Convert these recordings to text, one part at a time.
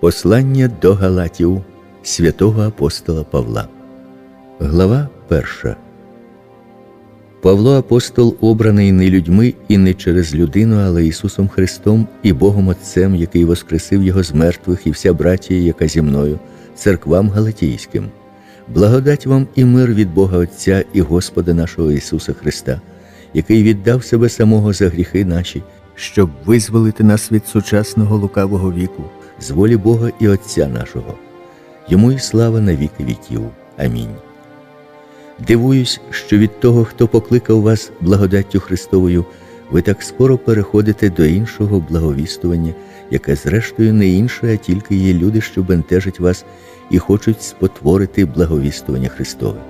Послання до Галатів святого апостола Павла. Глава перша. Павло апостол обраний не людьми і не через людину, але Ісусом Христом і Богом Отцем, який воскресив Його з мертвих, і вся братія, яка зі мною, церквам Галатійським. Благодать вам і мир від Бога Отця і Господа нашого Ісуса Христа, який віддав себе самого за гріхи наші, щоб визволити нас від сучасного лукавого віку, з волі Бога і Отця нашого. Йому і слава на віки віків. Амінь. Дивуюсь, що від того, хто покликав вас благодаттю Христовою, ви так скоро переходите до іншого благовістування, яке, зрештою, не інше, а тільки є люди, що бентежать вас і хочуть спотворити благовістування Христове.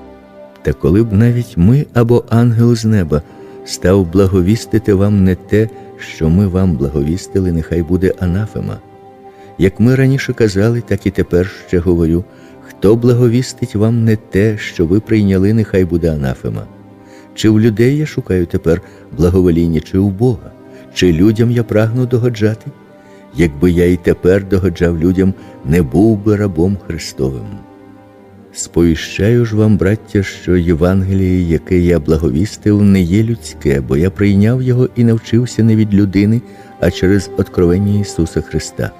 Та коли б навіть ми або ангел з неба став благовістити вам не те, що ми вам благовістили, нехай буде анафема. Як ми раніше казали, так і тепер ще говорю: хто благовістить вам не те, що ви прийняли, нехай буде анафема. Чи в людей я шукаю тепер благовоління, чи у Бога, чи людям я прагну догоджати? Якби я і тепер догоджав людям, не був би рабом Христовим. Сповіщаю ж вам, браття, що Євангеліє, яке я благовістив, не є людське, бо я прийняв його і навчився не від людини, а через откровення Ісуса Христа.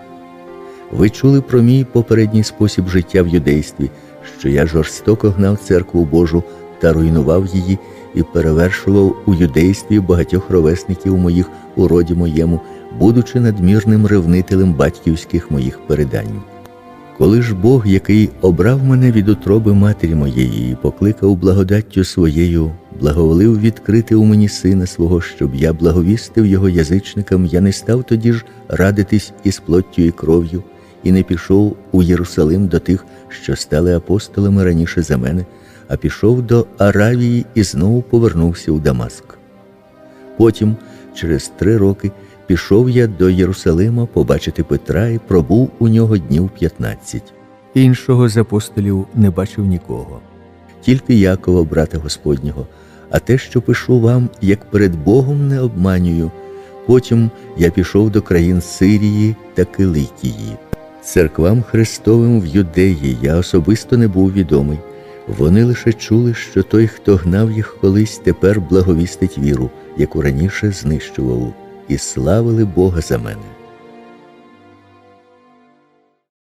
Ви чули про мій попередній спосіб життя в юдействі, що я жорстоко гнав церкву Божу та руйнував її і перевершував у юдействі багатьох ровесників моїх у роді моєму, будучи надмірним ревнителем батьківських моїх передань. Коли ж Бог, який обрав мене від утроби матері моєї і покликав благодаттю своєю, благоволив відкрити у мені сина свого, щоб я благовістив його язичникам, я не став тоді ж радитись із плоттю і кров'ю, і не пішов у Єрусалим до тих, що стали апостолами раніше за мене, а пішов до Аравії і знову повернувся у Дамаск. Потім, через три роки, пішов я до Єрусалима побачити Петра і пробув у нього днів п'ятнадцять. Іншого з апостолів не бачив нікого, тільки Якова, брата Господнього, а те, що пишу вам, як перед Богом не обманюю. Потім я пішов до країн Сирії та Киликії. Церквам Христовим в Юдеї я особисто не був відомий. Вони лише чули, що той, хто гнав їх колись, тепер благовістить віру, яку раніше знищував, і славили Бога за мене.